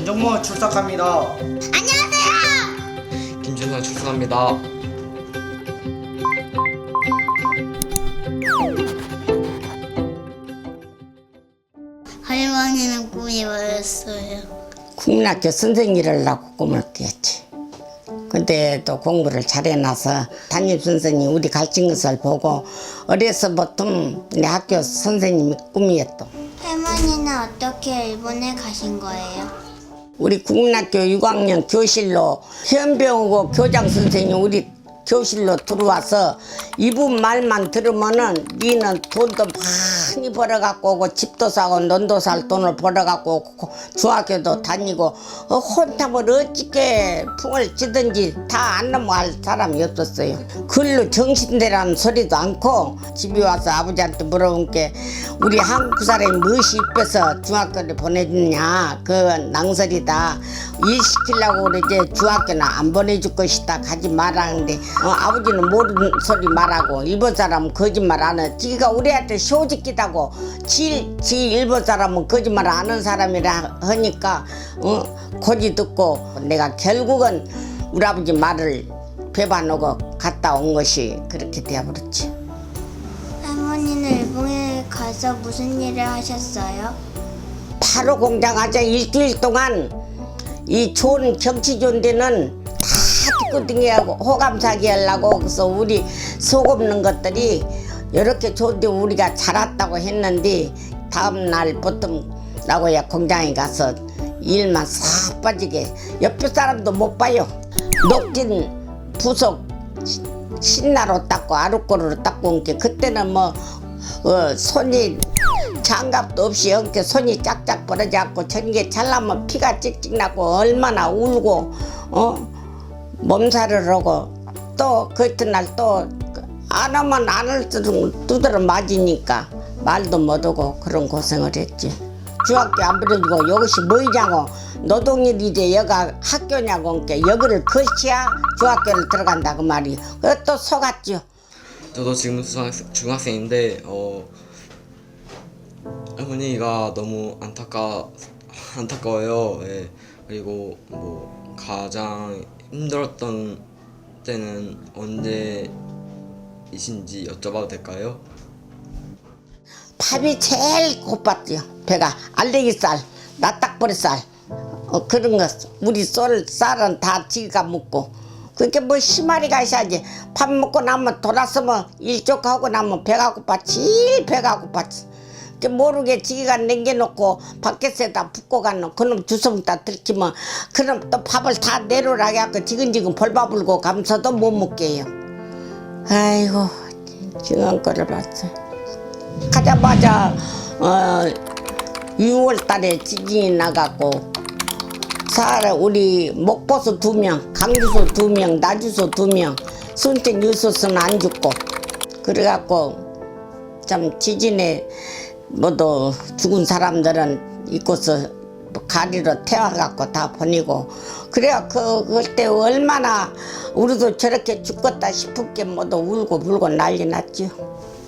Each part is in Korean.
김정모 출석합니다. 안녕하세요. 김준선 출석합니다. 할머니는 꿈이 뭐였어요? 국민학교 선생님을 하고 꿈을 꿨지. 근데 또 공부를 잘해놔서 담임 선생님 우리 가르친 것을 보고 어려서부터 내 학교 선생님이 꿈이었다. 할머니는 어떻게 일본에 가신 거예요? 우리 국민학교 6학년 교실로 현병하고 교장 선생님 우리 교실로 들어와서 이분 말만 들으면은 니는 돈도 많이 벌어갖고 오고 집도 사고 논도 살 돈을 벌어갖고 오고 중학교도 다니고 어, 혼탑을 어찌게 풍을 찌든지 다 안 넘어갈 사람이 없었어요. 글로 정신대라는 소리도 않고 집에 와서 아버지한테 물어본 게 우리 한국 사람이 무엇이 이뻐서 중학교를 보내주냐. 그 낭설이다. 일 시키려고 그러지 중학교는 안 보내줄 것이다. 가지 말라는데 어, 아버지는 모르는 소리 말 하고 일본 사람은 거짓말 안 해. 지가 우리한테 쇼짓기다고 지, 지 일본 사람은 거짓말 안 하는 사람이라 하니까 어, 고지 듣고 내가 결국은 우리 아버지 말을 배반하고 갔다 온 것이 그렇게 되어버렸지. 할머니는 일본에 가서 무슨 일을 하셨어요? 바로 공장하자 일주일 동안 이 좋은 경치 좋은 데는 다 띠꾸딩이 하고 호감사기 하려고 그래서 우리 속 없는 것들이 이렇게 좋은데 우리가 자랐다고 했는데 다음 날부터 나고야 공장에 가서 일만 싹 빠지게 옆에 사람도 못 봐요. 녹진 부속 신나로 닦고 아루꼬로 닦고 온게 그때는 뭐 어, 손이 장갑도 없이 이렇게 손이 짝짝 벌어져 갖고 전개 잘나면 피가 찍찍 나고 얼마나 울고 어 몸살을 하고 또 그 이튿날 또 안 하면 안할 줄은 두드러 맞으니까 말도 못하고 그런 고생을 했지. 중학교 안 보내주고 이것이 뭐이냐고. 노동일 이제 여가 학교냐고 그러니까 여기를 거치야? 중학교를 들어간다 그 말이. 그래 또 속았죠. 저도 지금 중학생, 중학생인데 어 할머니가 너무 안타까 안타까워요. 예. 그리고 뭐 가장 힘들었던 때는 언제 이신지 여쭤봐도 될까요? 밥이 제일 고팠지요. 배가 알레기살, 나딱버리살 어, 그런 거 우리 쏠 쌀은 다 지가 먹고. 그게 뭐 시마리가 있어야지. 밥 먹고 나면 돌아서면 일족하고 나면 배가 고파 제일 배가 고팠지 그 모르게 지가 남겨놓고 밖에서다 붓고 가는 그놈 주섬 다 들키면 그럼 또 밥을 다 내려라게 하고 지근지근 벌밥 불고 감서도 못 먹게요 아이고 지금 거를 봤어요 가자마자 어 6월 달에 지진이 나갖고 사람 우리 목보수 두 명, 강주소 두 명, 나주소 두 명, 순천 유소서는 안 죽고 그래갖고 참 지진에 모두 죽은 사람들은 이곳서 가리로 태워갖고 다 보내고 그래야 그 그때 얼마나 우리도 저렇게 죽겠다 싶은 게 모두 울고 불고 난리 났지요.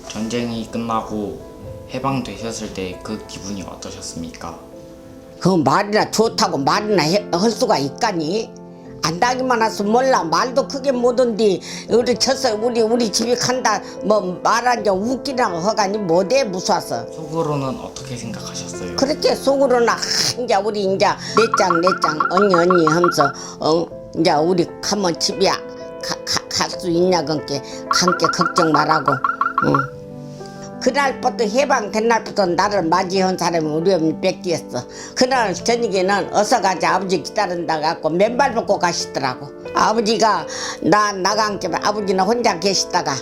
전쟁이 끝나고 해방되셨을 때 그 기분이 어떠셨습니까? 그 말이나 좋다고 말이나 해- 할 수가 있까니? 안다기만 해서 몰라. 말도 크게 못한디. 우리 쳤어 우리 우리 집에 간다. 뭐 말하자 웃기라고 허가니 못해 무서워서. 속으로는 어떻게 생각하셨어요? 그렇게 속으로는 아, 이제 우리 이제 내짱 내짱 언니 언니 하면서 어 이제 우리 가면 집에 갈수 있냐 건게. 함께 걱정 말하고. 응. 그날부터 해방된 날부터 나를 맞이한 사람이 우리 어머니 뺏기였어. 그날 저녁에는 어서 가자. 아버지 기다린다 갖고 맨발 벗고 가시더라고. 아버지가 나 나간 게 아버지는 혼자 계시다가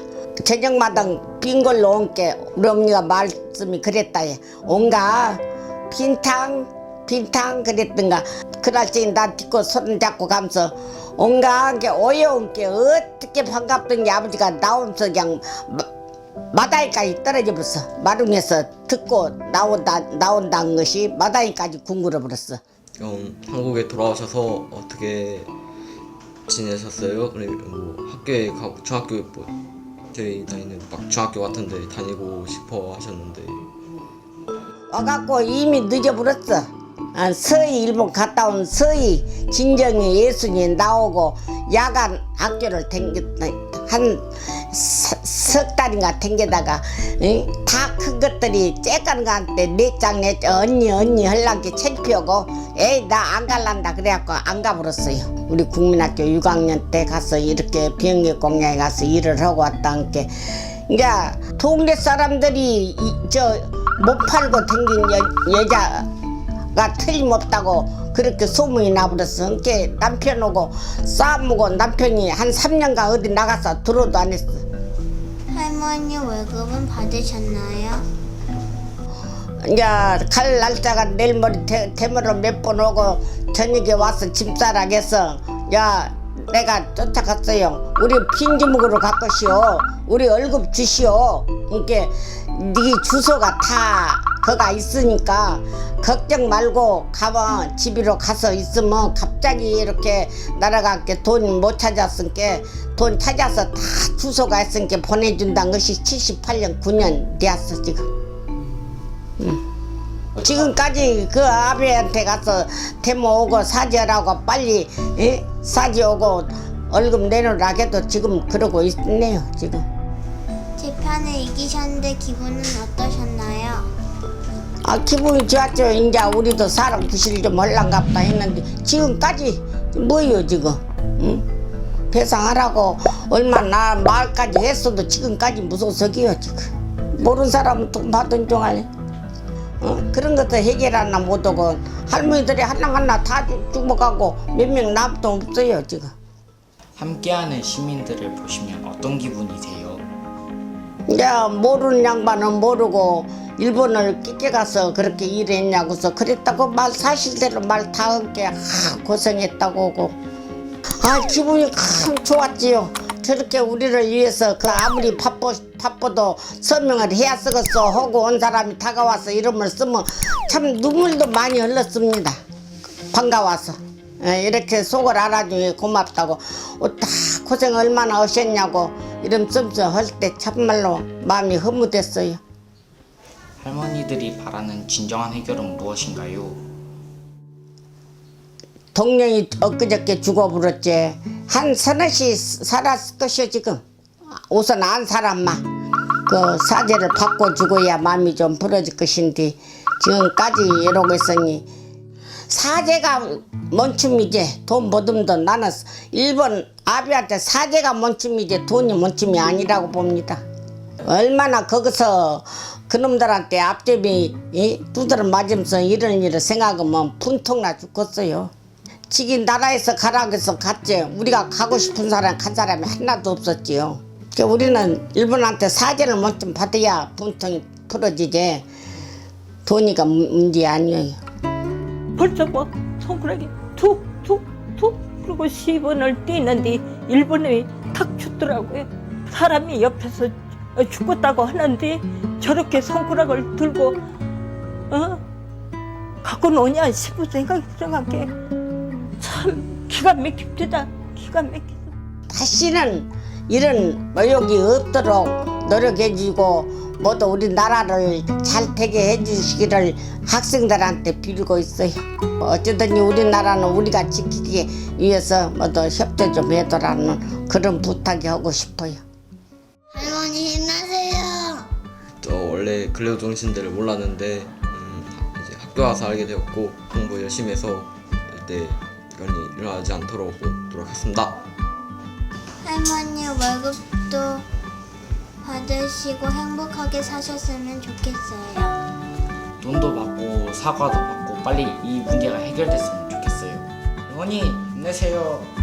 저녁마당 빈 걸로 온 게 우리 어머니가 말씀이 그랬다 해 온가 빈탕 빈탕 그랬던가. 그날쯤 나 딛고 손 잡고 가면서 온가 게 어여운 게 어떻게 반갑던 게 아버지가 나오면서 그냥 마- 마다이까지 떨어져 버렸어. 마rum에서 듣고 나온다 나온다는 것이 마다이까지 궁굴어 버렸어. 그럼 한국에 돌아오셔서 어떻게 지내셨어요? 뭐 학교에 가고 중학교 뭐 저희 다니는 막 중학교 같은데 다니고 싶어 하셨는데. 와갖고 이미 늦어버렸어. 아, 서희 일본 갔다 온 서희 진정이 예순이 나오고 야간 학교를 댕겼다. 한 석 달인가 댕기다가 다 큰 것들이 쬐깐 가한테 내짱내 언니 언니 헐랑게 창피하고 에이 나 안 갈란다 그래갖고 안 가버렸어요 우리 국민학교 6학년 때 가서 이렇게 비행기 공장에 가서 일을 하고 왔다 게 이제 동네 사람들이 저 못 팔고 댕긴 여, 여자가 틀림없다고 그렇게 소문이 나버렸어. 그게 남편하고 싸움하고 남편이 한 3년간 어디 나가서 들어도 안 했어. 할머니 월급은 받으셨나요? 이제 갈 날짜가 내일 모레 대, 대머로 몇 번 오고 저녁에 와서 짐 싸라겠어. 야 내가 쫓아갔어요. 우리 빈지묵으로 갈 것이오. 우리 월급 주시오. 이게 네 주소가 다 거가 있으니까 걱정 말고 가면 집으로 가서 있으면 갑자기 이렇게 날아가게 돈 못 찾았으니까 돈 찾아서 다 주소가 있으니까 보내준다는 것이 78년 9년 되었어 지금. 지금까지 그 아비한테 가서 데모 오고 사지하라고 빨리 예? 사지 오고 월급 내놓으라 해도 지금 그러고 있네요 지금 재판을 이기셨는데 기분은 어떠셨나요? 아 기분이 좋았죠 이제 우리도 사람 구실 좀 할란갑다 했는데 지금까지 뭐요 지금 응? 배상하라고 얼마나 말까지 했어도 지금까지 무소속이요 지금 모르는 사람은 돈 받은 줄 알래 어? 그런 것도 해결 하나 못하고 할머니들이 하나하나 다 죽- 죽어가고 몇 명 남도 없어요 지금 함께하는 시민들을 보시면 어떤 기분이세요? 이제 모르는 양반은 모르고 일본을 끼게 가서 그렇게 일했냐고서 그랬다고 말 사실대로 말 다 함께 아, 고생했다고 하고 아 기분이 참 좋았지요. 저렇게 우리를 위해서 그 아무리 바빠, 바빠도 서명을 해야 쓰겠어 하고 온 사람이 다가와서 이름을 쓰면 참 눈물도 많이 흘렀습니다. 반가워서. 예, 이렇게 속을 알아주니 고맙다고. 어, 다 고생 얼마나 하셨냐고 이름 씀씀 할때 참말로 마음이 허무됐어요. 할머니들이 바라는 진정한 해결은 무엇인가요? 동령이 엊그저께 죽어버렸지. 한 서너시 살았을 것이요 지금. 우선 안 살았마. 그 사죄를 받고 죽어야 마음이 좀 풀어질 것인데 지금까지 이러고 있으니? 사죄가 먼춤이지. 돈 모듬도 나는 일본 아비한테 사죄가 먼춤이지. 돈이 먼춤이 아니라고 봅니다. 얼마나 거기서 그놈들한테 앞잡이 이? 두드러 맞으면서 이런 일을 생각하면 분통나 죽겠어요 지기 나라에서 가라고 해서 갔지. 우리가 가고 싶은 사람 간 사람이 하나도 없었지요. 그러니까 우리는 일본한테 사죄를 먼저 받아야 분통이 풀어지지. 돈이가 문- 문제 아니에요. 벌써 뭐 손가락이 툭툭툭 그리고 10원을 뛰는데 일본에 탁 쳤더라고요. 사람이 옆에서 죽었다고 하는데 저렇게 손가락을 들고 어? 갖고 노냐 싶은 생각이 들어간 게 참 기가 막힙니다. 기가 막혀. 다시는 이런 모욕이 없도록 노력해주고 모두 우리 나라를 잘 되게 해주시기를 학생들한테 빌고 있어요. 어쨌든 우리나라는 우리가 지키기 위해서 모두 협조 좀 해달라는 그런 부탁이 하고 싶어요. 할머니 힘나세요. 저 원래 근력 정신들을 몰랐는데 음, 이제 학교 와서 알게 되었고 공부 열심히 해서 절대 일이 일어나지 않도록 노력하겠습니다. 할머니 월급도 받으시고 행복하게 사셨으면 좋겠어요. 돈도 받고 사과도 받고 빨리 이 문제가 해결됐으면 좋겠어요. 할머니 힘내세요.